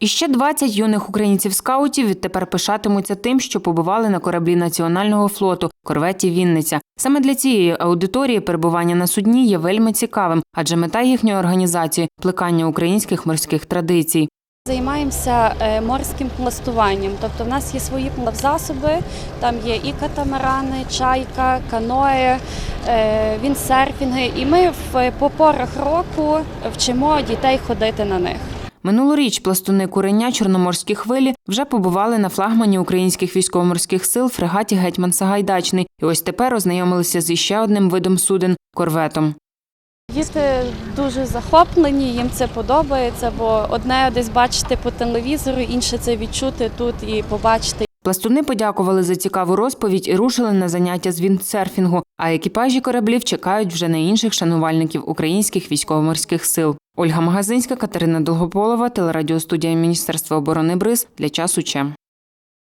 І ще 20 юних українців-скаутів відтепер пишатимуться тим, що побували на кораблі національного флоту корветі Вінниця. Саме для цієї аудиторії перебування на судні є вельми цікавим, адже мета їхньої організації плекання українських морських традицій. Займаємося е, морським пластуванням, тобто в нас є свої плавзасоби, там є і катамарани, чайка, каное, е, віндсерфінги, і ми в по порах року вчимо дітей ходити на них. Минулоріч пластуни куреня Чорноморські хвилі вже побували на флагмані українських військово-морських сил фрегаті Гетьман Сагайдачний. І ось тепер ознайомилися з іще одним видом суден корветом. Діти дуже захоплені, їм це подобається, бо одне десь бачити по телевізору, інше це відчути тут і побачити. Пластуни подякували за цікаву розповідь і рушили на заняття з віндсерфінгу, а екіпажі кораблів чекають вже на інших шанувальників українських військово-морських сил. Ольга Магазинська, Катерина Долгополова, телерадіостудія Міністерства оборони БРИЗ для часу Че.